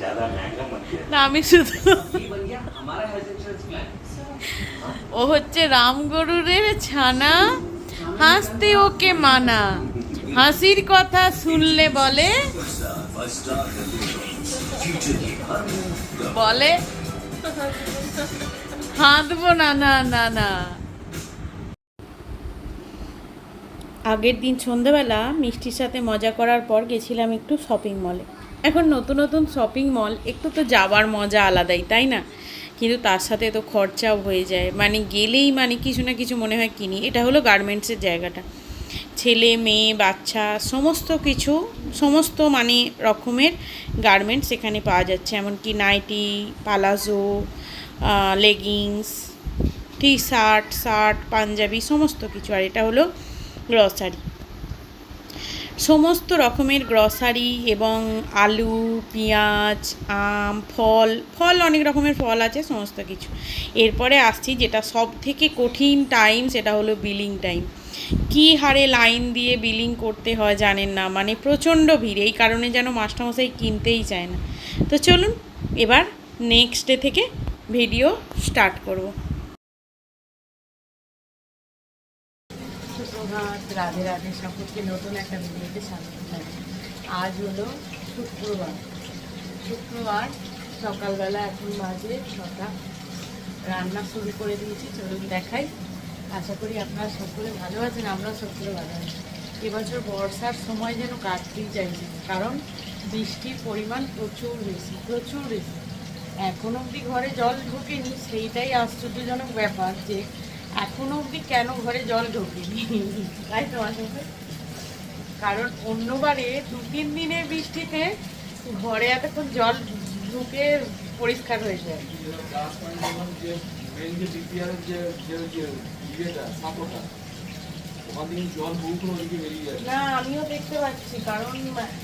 ज्यादा महंगा मत दिया না আমি শুধু ये बन गया हमारा हेल्थ इंश्योरेंस प्लान ও হচ্ছে রামগরুরের ছানা হাসতে ওকে মানা হাসির কথা শুনলে বলে বলে হাঁদবো না না না না আগের দিন সন্ধেবেলা মিষ্টির সাথে মজা করার পর গেছিলাম একটু শপিং মলে এখন নতুন নতুন শপিং মল একটু তো যাওয়ার মজা আলাদাই, তাই না? কিন্তু তার সাথে তো খরচাও হয়ে যায়। মানে গেলেই মানে কিছু না কিছু মনে হয় কিনি। এটা হলো গার্মেন্টসের জায়গাটা। ছেলে, মেয়ে, বাচ্চা, সমস্ত কিছু, সমস্ত মানে রকমের গার্মেন্টস এখানে পাওয়া যাচ্ছে। এমনকি nightie palazzo leggings T shirt shirt Panjabi, সমস্ত কিছু। আর এটা হলো গ্রসারি সমস্ত রকমের গ্রসারি এবং আলু, পেঁয়াজ, আম, ফল ফল অনেক রকমের ফল আছে, সমস্ত কিছু। এরপরে আসছি যেটা সব থেকে কঠিন টাইম সেটা হলো বিলিং টাইম কী হারে লাইন দিয়ে বিলিং করতে হয় জানেন না মানে প্রচণ্ড ভিড়, এই কারণে যেন মাস্টারমশাই কিনতেই চায় না। তো চলুন, এবার নেক্সট ডে থেকে ভিডিও স্টার্ট করব। সুপ্রভাত রাধে রাধে সকলকে নতুন একটা ভিডিওতে স্বাগত জানাই। আজ হলো শুক্রবার। শুক্রবার সকালবেলা এখন বাজে ছটা। রান্না শুরু করে দিয়েছি, চলুন দেখাই। আশা করি আপনারা সকলে ভালো আছেন আমরা সকলে ভালো আছি। এবছর বর্ষার সময় যেন কাটতেই চাইছে, কারণ বৃষ্টির পরিমাণ প্রচুর বেশি প্রচুর বেশি। এখন অবধি ঘরে জল ঢোকেনি, সেইটাই আশ্চর্যজনক ব্যাপার যে এখনও অবধি কেন ঘরে জল ঢোকেনি? তাই তো আসলে। কারণ অন্যবারে দু তিন দিনের বৃষ্টিতে ঘরে এতক্ষণ জল ঢুকে পরিষ্কার হয়ে যায় না আমিও দেখতে পাচ্ছি কারণ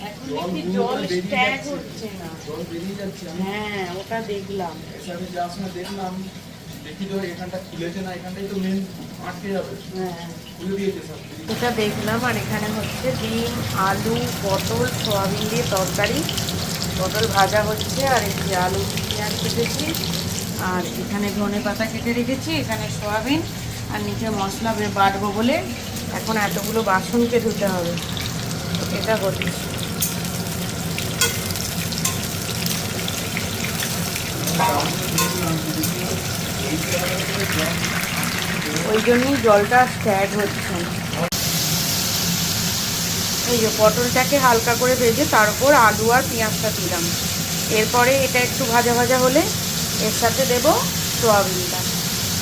এখন জল দেখি জল স্ট্যাগ। হচ্ছে না। জল বেরিয়ে যাচ্ছে হ্যাঁ ওটা দেখলাম। দেখলাম দেখি তো এখানটা খুলেছে না এখানটাই তো মেন আটকে যাবে। হ্যাঁ। খুলে দিয়েছে সব। এটা দেখলাম আর এখানে হচ্ছে ডিম আলু পটল সোয়াবিন দিয়ে তরকারি। পটল ভাজা হচ্ছে আর এই যে আলু পেঁয়াজ কেটেছি আর এখানে ধনে পাতা কেটে রেখেছি এখানে সোয়াবিন আর নিচে মশলা বাটবো বলে এখন এতগুলো বাসনকে ধুতে হবে। এটা হচ্ছে। ওই জন্যই জলটা স্ট্যাগ হচ্ছে। এই যে পটলটাকে হালকা করে ভেজে তার উপর আলু আর পেঁয়াজটা দিলাম। এরপরে এটা একটু ভাজা ভাজা হলে এর সাথে দেব সোয়াবিনটা।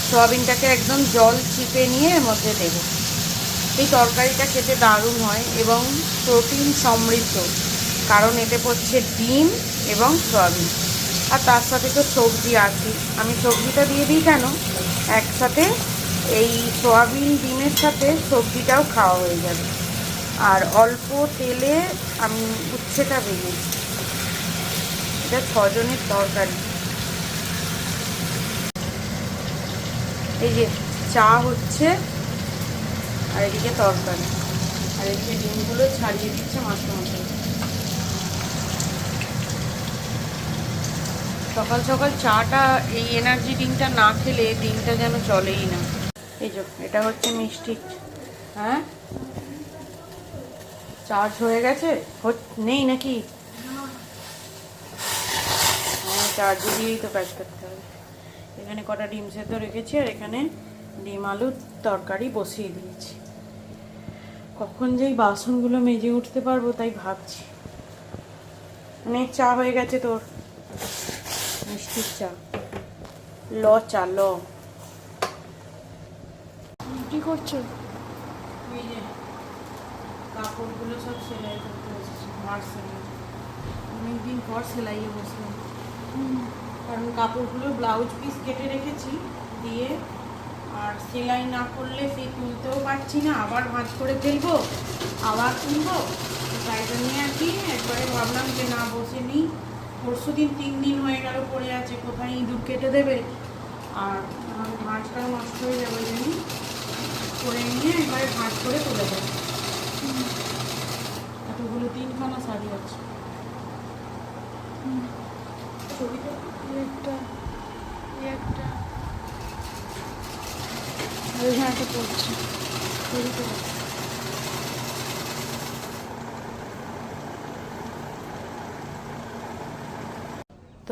সোয়াবিনটাকে একদম জল চিপে নিয়ে এর মধ্যে দেবো। এই তরকারিটা খেতে দারুণ হয় এবং প্রোটিন সমৃদ্ধ, কারণ এতে পড়ছে ডিম এবং সয়াবিন। আর তার সাথে তো সবজি আছে। আমি সবজিটা দিয়ে দিই কেন? একসাথে এই সয়াবিন ডিমের সাথে সবজিটাও খাওয়া হয়ে যাবে। আর অল্প তেলে আমি উচ্ছেটা ভেজেছি এটা ছজনের তরকারি। এই যে চা হচ্ছে আর এদিকে তরকারি। আর এদিকে ডিমগুলো ছাড়িয়ে দিচ্ছে মাছটা মতো সকাল সকাল চাটা, এই এনার্জি ডিমটা না খেলে দিনটা যেন চলেই না। এই যে, এটা হচ্ছে মিষ্টি। হ্যাঁ? চার্জ হয়ে গেছে? নেই নাকি? হ্যাঁ চার্জে দিয়েই তো কাজ করতে হবে। এখানে কটা ডিম সেদ্ধ রেখেছি আর এখানে ডিম আলুর তরকারি বসিয়ে দিয়েছি। কখন যেই বাসনগুলো মেজে উঠতে পারব তাই ভাবছি। অনেক চা হয়ে গেছে তোর। মিষ্টির চা। ল চা ল। কি করছ? কাপড়গুলো সব সেলাই করতে বসেছি মার সেলাই। অনেকদিন পর সেলাইয়ে বসলাম। কারণ কাপড়গুলো ব্লাউজ পিস কেটে রেখেছি দিয়ে আর সেলাই না করলে সেই তুলতেও পারছি না। আবার ভাঁজ করে ফেলব আবার তুলবো। তাই জন্যে আর কি একবারে ভাবলাম যে না বসে নিই। পরশু দিন তিন দিন হয়ে গেল পড়ে আছে কোথায় ইঁদুর কেটে দেবে? আর ভাঁজটাও নষ্ট হয়ে যাবে জানি। করে নিয়ে একবারে ভাঁজ করে তুলে দেবো। এতগুলো তিনখানা শাড়ি আছে। ছবিটা একটা একটা। একটা পড়ছে। ছবিটা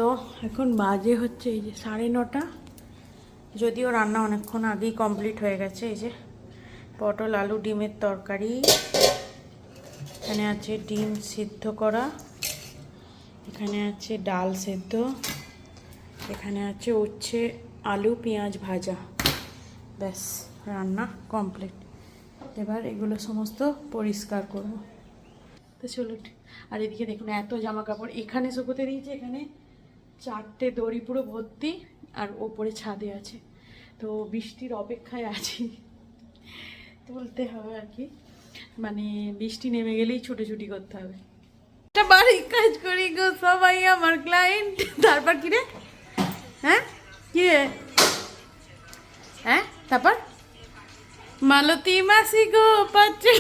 তো এখন বাজে হচ্ছে এই যে সাড়ে নটা। যদিও রান্না অনেকক্ষণ আগেই কমপ্লিট হয়ে গেছে, এই যে পটল, আলু, ডিমের তরকারি। এখানে আছে ডিম সিদ্ধ করা। এখানে আছে ডাল সেদ্ধ। এখানে আছে উচ্ছে, আলু, পেঁয়াজ ভাজা। ব্যাস, রান্না কমপ্লিট। এবার এগুলো সমস্ত পরিষ্কার করব। তো চলো আর এদিকে দেখুন, এত জামা কাপড় এখানে শুকোতে দিয়েছে, এখানে চারটে দড়ি পুরো ভর্তি আর ওপরে ছাদে আছে। তো বৃষ্টির অপেক্ষায় আছি। তুলতে হবে আর কি। মানে বৃষ্টি নেমে গেলেই ছুটোছুটি করতে হবে। একটা বাড়ির কাজ করি গো সবাই আমার ক্লায়েন্ট তারপর কি রে? হ্যাঁ? কি রে? হ্যাঁ? তারপর? মালতী মাসি গো পাচ্ছে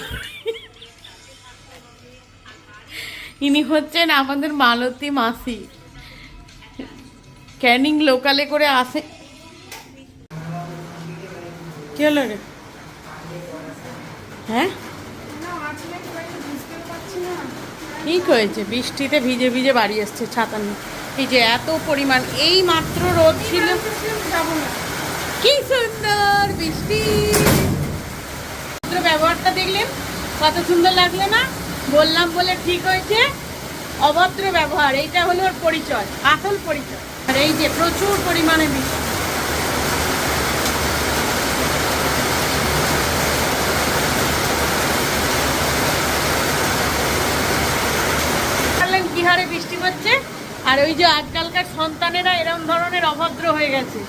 ইনি হচ্ছেন আমাদের মালতী মাসি। ক্যানিং লোকালে করে আসে কি হলো রে হ্যাঁ ঠিক হয়েছে বৃষ্টিতে ভিজে ভিজে বাড়ি এসছে ছাতা নিয়ে এই যে এত পরিমাণ এই মাত্র রোদ ছিল কি সুন্দর বৃষ্টি ব্যবহারটা দেখলেন কত সুন্দর লাগল না বললাম বলে ঠিক হয়েছে অভদ্র ব্যবহার, এইটা হলো ওর পরিচয় আসল পরিচয়। আর এই যে প্রচুর পরিমাণে বৃষ্টি দেখলেন কি হারে বৃষ্টি পড়ছে আর ওই যে আজকালকার সন্তানেরা এরম ধরনের অভদ্র হয়ে গেছে,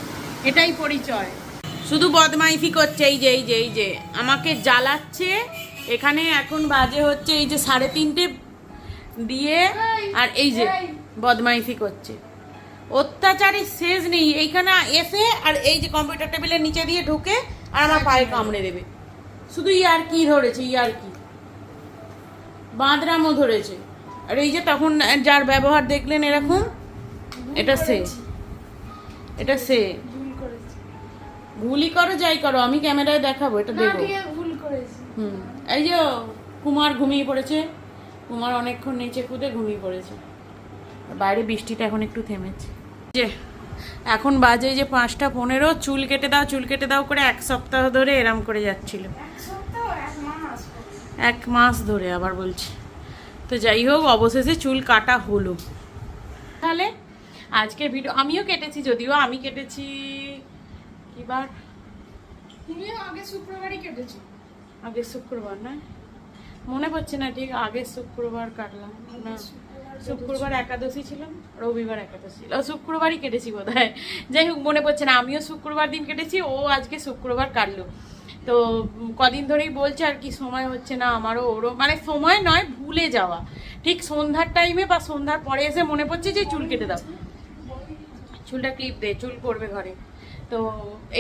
এটাই পরিচয়। শুধু বদমাইশি করছে, এই যে এই যে এই যে, আমাকে জ্বালাচ্ছে। এখানে এখন বাজে হচ্ছে এই যে সাড়ে তিনটে দিয়ে আর এই যে বদমাইশি করছে। অত্যাচারের শেষ নেই। এইখানে এসে আর এই যে কম্পিউটার টেবিলের নিচে দিয়ে ঢুকে আর আমার পায়ে কামড়ে দেবে। শুধু ইয়ার কি ধরেছে ইয়ার কি? বাঁদরামও ধরেছে। আর এই যে তখন যার ব্যবহার দেখলেন এরকম এটা সে। এটা সে। ভুলই করো যাই করো আমি ক্যামেরায় দেখাবো এটা করেছি। হুম। এই যে কুমার ঘুমিয়ে পড়েছে। কুমার অনেকক্ষণ নিচে কুদে ঘুমিয়ে পড়েছে। বাইরে বৃষ্টিটা এখন একটু থেমেছে। যে এখন বাজে যে পাঁচটা পনেরো চুল কেটে দাও চুল কেটে দাও করে এক সপ্তাহ ধরে এরম করে যাচ্ছিল। এক মাস ধরে আবার বলছি। তো যাই হোক অবশেষে চুল কাটা হলো। তাহলে আজকের ভিডিও আমিও কেটেছি যদিও আমি কেটেছি কিবার? তুমিও আগে শুক্রবারই কেটেছো। আগে শুক্রবার না? মনে পড়ছে না, ঠিক আগে শুক্রবার কাটলাম। না, শুক্রবার একাদশী ছিল, রবিবার একাদশী শুক্রবারই কেটেছি বোধ হয় যাই হোক, মনে পড়ছে না, আমিও শুক্রবার দিন কেটেছি, ও আজকে শুক্রবার কাটলো। তো কদিন ধরেই বলছে আর কি, সময় হচ্ছে না আমারও ওরও মানে সময় নয়, ভুলে যাওয়া। ঠিক সন্ধ্যার টাইমে বা সন্ধ্যার পরে এসে মনে পড়ছে যে চুল কেটে দাও। চুলটা ক্লিপ দে, চুল করবে ঘরে। তো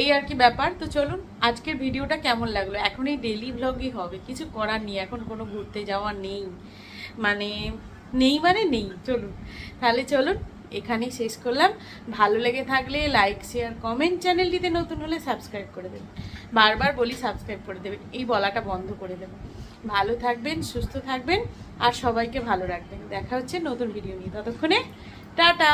এই আর কি ব্যাপার। তো চলুন, আজকের ভিডিওটা কেমন লাগল? এখন এই ডেলি ভ্লগই হবে, কিছু করার নেই, এখন কোনো ঘুরতে যাওয়া নেই। মানে নেই মানে নেই, চলুন। তাহলে চলুন, এখানেই শেষ করলাম। ভালো লেগে থাকলে লাইক শেয়ার কমেন্ট চ্যানেলটিতে নতুন হলে সাবস্ক্রাইব করে দেবেন। বারবার বলি সাবস্ক্রাইব করে দেবেন, এই বলাটা বন্ধ করে দেবেন। ভালো থাকবেন, সুস্থ থাকবেন, আর সবাইকে ভালো রাখবেন। দেখা হচ্ছে নতুন ভিডিও নিয়ে। ততক্ষণে, টাটা!